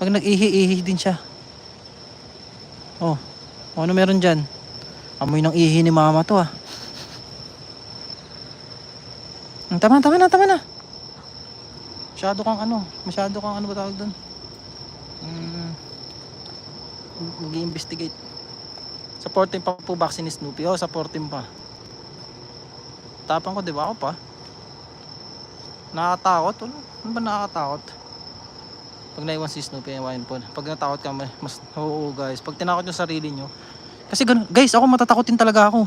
Pag nag-ihi-ihi din siya. Oh, ano meron dyan? Amoy ng ihi ni mama to ah. Hmm, Tama, tama na, tama na. Masyado kang ano, masyado kang ano ba tawag doon? Hmm, mag-investigate. Supporting pa po vaccine ni Snoopy. Oh, supporting pa. Tapang ko, di ba ako pa? Nakakatakot? Ano, ano ba nakakatakot? Pag naiwan si Snoopy, iwain po. Pag natakot ka, mas, oo guys. Pag tinakot yung sarili nyo. Kasi ganun, guys, ako matatakotin talaga ako.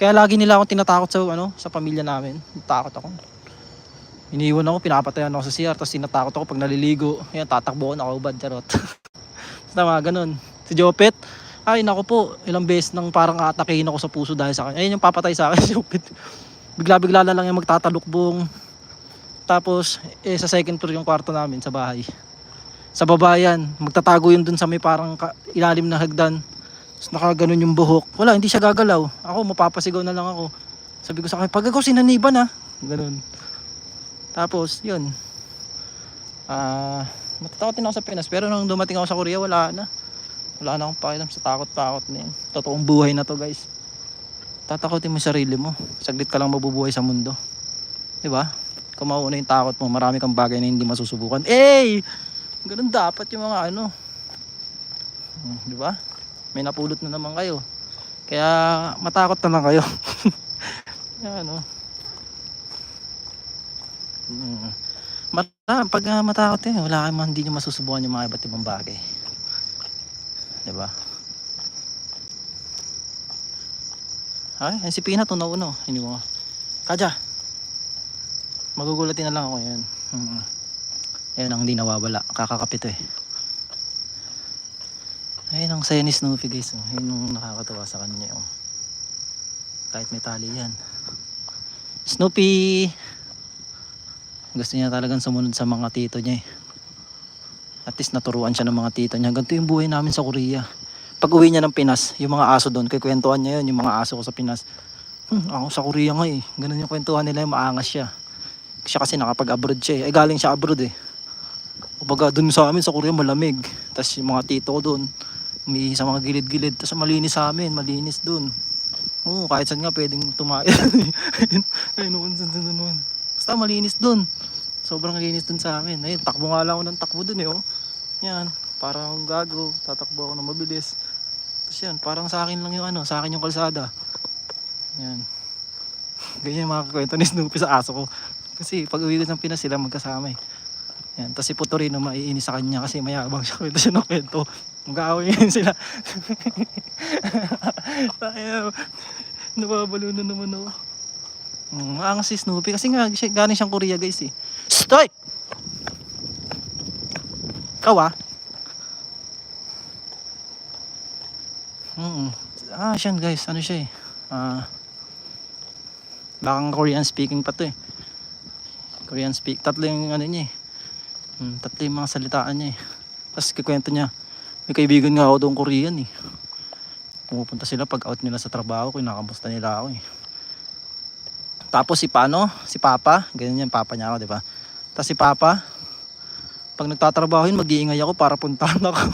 Kaya lagi nila ako tinatakot sa, ano, sa pamilya namin. Takot ako. Iniwan ako, pinapatayan ako sa CR, tapos tinatakot ako pag naliligo. Yan, tatakbo ako, nakaubad, charot. Tama, ganun. Si Jopet, ay nako po, ilang beses nang parang atakein ako sa puso dahil sa kanya. Ayun yung papatay sa akin, Jopet. Bigla-bigla na lang yung magtatalukbong. Tapos, eh, sa second floor yung kwarto namin sa bahay. Sa baba yan, magtatago yun dun sa may parang ilalim na hagdan. Tapos nakaganon yung buhok. Wala, hindi siya gagalaw. Ako, mapapasigaw na lang ako. Sabi ko sa kanya, pag ako sinaniban ha. Ganun. Tapos, yun. Ah, matatakotin ako sa Pinas. Pero nung dumating ako sa Korea, wala na. Wala na akong pakialam sa takot-takot na yun. Totoong buhay na to guys. Tatakotin mo sarili mo. Saglit ka lang mabubuhay sa mundo. Di ba? Kung mauna yung takot mo, marami kang bagay na hindi masusubukan. Eh! Ganun dapat yung mga ano. Hmm, Di ba? May napulot na naman kayo. Kaya matakot na lang kayo. Yan ano. Hmm. Mata, pag uh, matakot eh, wala kayong hindi nyo masusubukan yung mga iba't ibang bagay. Di ba? Ay, si Pina, tunaw-uno. Hindi mo. Kaja. Magugulatin na lang ako yan. Mm. Yan ang hindi nawawala. Kakakapit eh. Ayun ang saya ni Snoopy guys. Oh. Ayun ang nakakatawa sa kanya. Oh. Kahit may tali yan. Snoopy! Gusto niya talagang sumunod sa mga tito niya eh. At least naturuan siya ng mga tito niya. Ganito yung buhay namin sa Korea. Pag uwi niya ng Pinas, yung mga aso doon, kikwentuhan niya yun, yung mga aso ko sa Pinas. Hmm, ako sa Korea nga eh. Ganun yung kwentuhan nila, yung maangas siya. Siya kasi nakapag-abroad siya eh. Ay galing siya abroad eh. Kumbaga doon sa amin sa Korea malamig. Tapos yung mga tito ko doon, umiihi sa mga gilid-gilid. Tapos malinis sa amin, malinis doon. Oo, kahit saan nga pwedeng tumayo. Ayun, noon, noon, noon, noon. Basta malinis doon. Sobrang linis doon sa amin. Ayun, takbo nga lang ako ng takbo doon eh. Oh. Yan, parang gago. Tatakbo ako ng mabilis. Tapos yan, parang sa akin lang yung ano, sa akin yung kalsada. Yan. Ganyan yung mga kwento ni Snoopy sa aso ko. Kasi pag uwi ko ng Pinas sila magkasama eh. Yan. Tapos si Putorino maiinis sa kanya kasi mayabang siya. Kwento siya ng kwento. Mag-aaway yun sila. Nababalo na naman ako. Mm, ang si Snoopy kasi nga siya, galing siyang Korea guys eh. Stoy! Ikaw ah. Mm. Ah, siyan guys, ano siya eh. Ah, bakang Korean speaking pa to eh. Korean speak. Tatlo yung ano niya eh. Hmm, tatlo yung mga salitaan niya eh. Tapos kikwento niya, may kaibigan nga ako doon Korean eh. Pumupunta sila pag out nila sa trabaho, kinakamusta nila ako eh. Tapos si Pano, si Papa, ganyan yung Papa niya ako, di ba? Tapos si Papa, pag nagtatrabaho yun, mag-iingay ako para puntahan ako.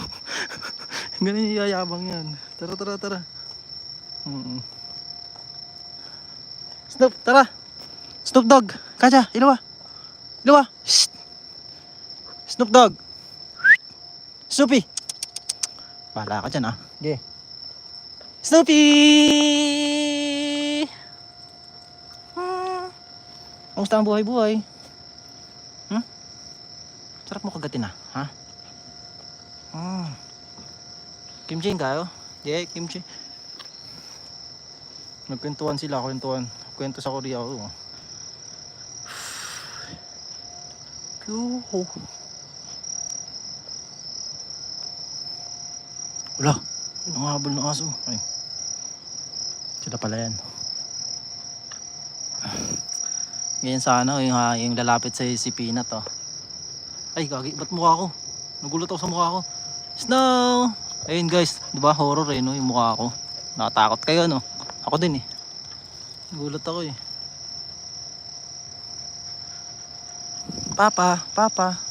ganyan yung yayabang yan. Tara, tara, tara. Mm Snoop, tara. Snoop Dogg, kaja, ilawa. Ilawa. Shh. Snoop Dogg. Snoopy. Bahala ka dyan ah. Okay. Snoopy! Hmm. Kamusta ang buhay-buhay? Hmm? Sarap mo kagatin ah, ha? Hmm. Kimchi kayo? Yeah, kimchi. Nagkwentuhan sila, kwentuhan. Kwento sa Korea oh. Yuhu. Wala. Nangahabol ng aso. Ay. Sila pala yan. Ngayon sana yung, yung lalapit sa si Peanut oh. Ay, gagi, ba't mukha ko? Nagulat ako sa mukha ko. Snow! Ayun guys, di ba horror eh no, yung mukha ko. Nakatakot kayo no? Ako din eh. Nagulat ako eh. Papa, papa,